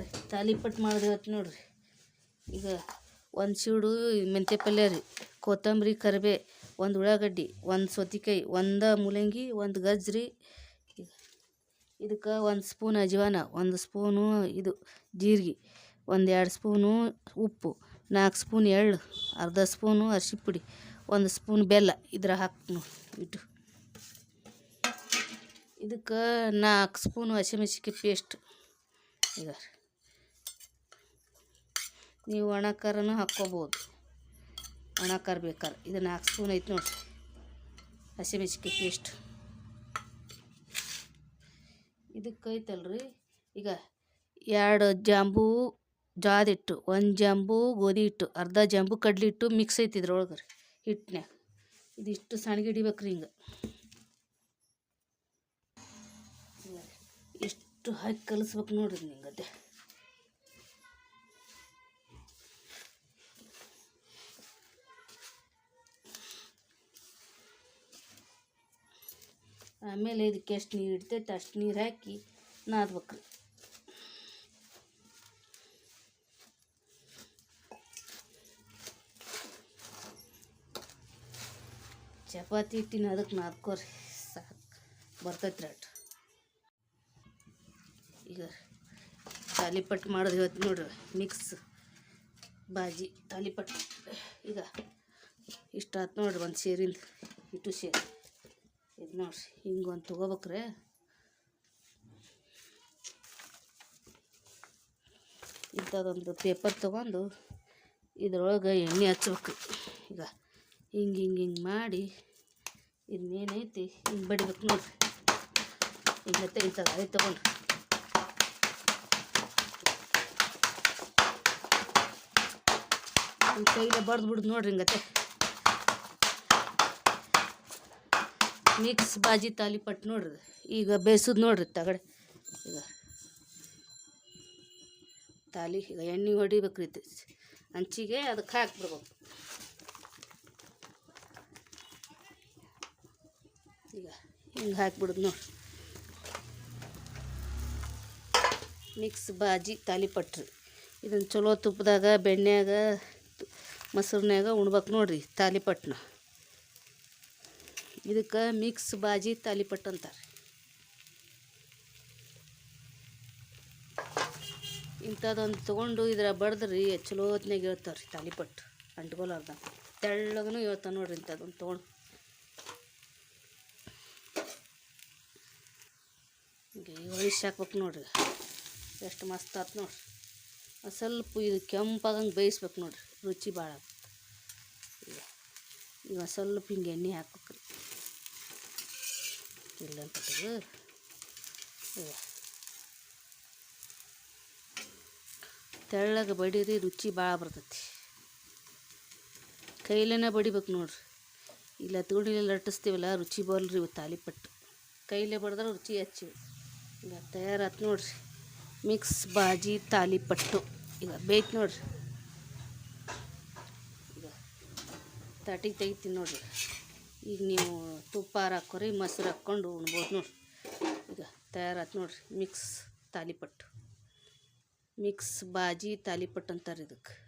ರೀ ತಾಲಿಪಟ್ಟು ಮಾಡಿದೆ ಇವತ್ತು ನೋಡ್ರಿ. ಈಗ ಒಂದು ಸೀಡು ಮೆಂತ್ಯ ಪಲ್ಯ ರೀ, ಕೊತ್ತಂಬರಿ, ಕರಿಬೇ, ಒಂದು ಉಳ್ಳಾಗಡ್ಡಿ, ಒಂದು ಸೌತಿಕಾಯಿ, ಒಂದು ಮೂಲಂಗಿ, ಒಂದು ಗಜ್ಜರಿ ಇದಕ್ಕೆ ಒಂದು ಸ್ಪೂನ್ ಅಜವಾನ, ಒಂದು ಸ್ಪೂನು ಇದು ಜೀರಿಗೆ, ಒಂದು ಎರಡು ಸ್ಪೂನು ಉಪ್ಪು ನಾಲ್ಕು ಸ್ಪೂನ್ ಎಳ್ಳು, ಅರ್ಧ ಸ್ಪೂನು ಅರಿಶಿ ಪುಡಿ, ಒಂದು ಸ್ಪೂನ್ ಬೆಲ್ಲ ಇದ್ರ ಹಾಕ್ತು ಇಟ್ಟು. ಇದಕ್ಕೆ ನಾಲ್ಕು ಸ್ಪೂನು ಹಸಿಮೆಣ್ಸಿನ್ಕಾಯಿ ಪೇಸ್ಟ್. ಈಗ ನೀವು ಒಣ ಖಾರನೂ ಹಾಕ್ಕೋಬೋದು. ಒಣ ಖಾರ ಬೇಕಾರೆ ಇದು ನಾಲ್ಕು ಸ್ಪೂನ್ ಐತೆ ನೋಡಿರಿ ಹಸಿಮೆಚ್ಕಿ ಪೇಸ್ಟ್ ಇದಕ್ಕೆ ಐತಲ್ರಿ? ಈಗ ಎರಡು ಜಾಂಬೂ ಜೋಳದ ಹಿಟ್ಟು, ಒಂದು ಜಾಂಬೂ ಗೋಧಿ ಹಿಟ್ಟು, ಅರ್ಧ ಜಾಂಬು ಕಡ್ಲಿ ಹಿಟ್ಟು ಮಿಕ್ಸ್ ಐತಿ ಇದ್ರೊಳಗೆ ರೀ, ಹಿಟ್ಟಿನ್ಯಾಗ. ಇದಿಷ್ಟು ಸಣ್ಣಗೆ ಹಿಡಿಬೇಕ್ರಿ ಹಿಂಗೆ. ಇಷ್ಟು ಹಾಕಿ ಕಲಿಸ್ಬೇಕು ನೋಡ್ರಿ ನಿಂಗತ್ತೆ ಆಮೇಲೆ ಇದಕ್ಕೆ ಎಷ್ಟು ನೀರು ಇಡ್ತೈತೆ ಅಷ್ಟು ನೀರು ಹಾಕಿ ನಾದ್ಬೇಕ್ರಿ. ಚಪಾತಿ ಹಿಟ್ಟಿನ ಅದಕ್ಕೆ ನಾದ್ಕೋರಿ, ಸಾಕು. ಬರ್ತೈತೆ ರೇಟ್ ಈಗ ತಾಲಿಪಟ್ಟು ಮಾಡೋದು ಇವತ್ತು ನೋಡ್ರಿ ಮಿಕ್ಸ್ ಬಾಜಿ, ತಾಲಿಪಟ್ಟು. ಈಗ ಇಷ್ಟು ಆಯ್ತು ನೋಡ್ರಿ ಒಂದು ಸೇರಿಂದ ಇಟ್ಟು ಸೇರಿ. ನೋಡ್ರಿ, ಹಿಂಗೆ ಒಂದು ತೊಗೋಬೇಕ್ರೆ. ಇಂಥದ್ದೊಂದು ಪೇಪರ್ ತೊಗೊಂಡು ಇದ್ರೊಳಗೆ ಎಣ್ಣೆ ಹಚ್ಬೇಕು. ಈಗ ಹಿಂಗೆ ಹಿಂಗೆ ಹಿಂಗೆ ಮಾಡಿ ಇದನ್ನೇನೈತಿ ಹಿಂಗೆ ಬಡಿಬೇಕು ನೋಡ್ರಿ. ಹಿಂಗತ್ತೆ ಇಂಥದ್ದು ಅದೇ ತೊಗೊಂಡು. ಕೈಲೇ ಬಡ್ದು ಬಿಡ್ದು ನೋಡ್ರಿ ಹಿಂಗತ್ತೆ ಮಿಕ್ಸ್ ಬಾಜಿ ತಾಲಿಪಟ್ಟು ನೋಡ್ರಿ. ಈಗ ಬೇಯಿಸೋದು ನೋಡ್ರಿ ತಗಡೆ. ಈಗ ತಾಲಿ, ಈಗ ಎಣ್ಣೆ ಹೊಡಿಬೇಕ್ರಿ ಹಂಚಿಗೆ ಅದಕ್ಕೆ ಹಾಕ್ಬಿಡ್ಬೇಕು. ಈಗ ಹಿಂಗೆ ಹಾಕ್ಬಿಡೋದು ನೋಡ್ರಿ ಮಿಕ್ಸ್ ಬಾಜಿ ತಾಲಿಪಟ್ರಿ ಇದನ್ನು ಚಲೋ ತುಪ್ಪದಾಗ ಬೆಣ್ಣೆಯಾಗ, ಮೊಸರಿನ್ಯಾಗ ಉಣ್ಬೇಕು ನೋಡ್ರಿ ತಾಲಿಪಟ್ಟನ್ನ ಇದಕ್ಕೆ ಮಿಕ್ಸ್ ಬಾಜಿ ತಾಲಿಪಟ್ಟು ಅಂತಾರೆ. ಇಂಥದ್ದೊಂದು ತೊಗೊಂಡು ಇದ್ರ ಬಡ್ದ್ರಿ ಚಲೋ ಹೊತ್ನಾಗ ಹೇಳ್ತಾವೆ ರೀ ತಾಲಿಪಟ್ಟು. ಅಂಟ್ಕೊಲಾರ್ದ ತೆಳ್ಳಗನು ಹೇಳ್ತಾನೆ ನೋಡ್ರಿ ಇಂಥದ್ದೊಂದು ತೊಗೊಂಡು. ಹಿಂಗೆ ಹೊಳಿಸಿ ಹಾಕ್ಬೇಕು ನೋಡ್ರಿ. ಎಷ್ಟು ಮಸ್ತ್ ಆತು ನೋಡ್ರಿ. ಸ್ವಲ್ಪ ಇದು ಕೆಂಪಾಗಂಗೆ ಬೇಯಿಸ್ಬೇಕು ನೋಡ್ರಿ, ರುಚಿ ಭಾಳ ಈಗ ಈಗ ಒಂದ್ ಸ್ವಲ್ಪ ಹಿಂಗೆ ಎಣ್ಣೆ ಹಾಕ್ಬೇಕ್ರಿ ಇಲ್ಲ ತೆಗ್ದು ತೆಳ್ಳಗೆ ಬಡೀರಿ ರುಚಿ ಭಾಳ ಬರ್ತೈತಿ. ಕೈಲೇನೆ ಬಡಿಬೇಕು ನೋಡ್ರಿ. ಇಲ್ಲ ತುಳಿಲೆ ಲಟ್ಟಿಸ್ತೀವಲ್ಲ, ರುಚಿ ಬರಲ್ರಿ ಇವು ತಾಲಿಪಟ್ಟು ಕೈಲೇ ಬಡಿದ್ರೆ ರುಚಿ ಹಚ್ಚಿವಿ ಈಗ ತಯಾರಾತು ನೋಡ್ರಿ. ಮಿಕ್ಸ್ ಬಾಜಿ ತಾಲಿಪಟ್ಟು ಈಗ ಬೇಯ್ತು ನೋಡ್ರಿ. ಈಗ ತಟಿಗೆ ತೆಗಿತೀನಿ ನೋಡ್ರಿ. ಈಗ ನೀವು ತುಪ್ಪ ಹಾಕೋರಿ ಮೊಸರು ಹಾಕ್ಕೊಂಡು ಉಣ್ಬೋದು ನೋಡ್ರಿ. ಈಗ ತಯಾರಾತು ನೋಡ್ರಿ, ಮಿಕ್ಸ್ ತಾಲಿಪಟ್ಟು. ಮಿಕ್ಸ್ ಬಾಜಿ ತಾಲಿಪಟ್ಟು ಅಂತಾರೆ ಇದಕ್ಕೆ.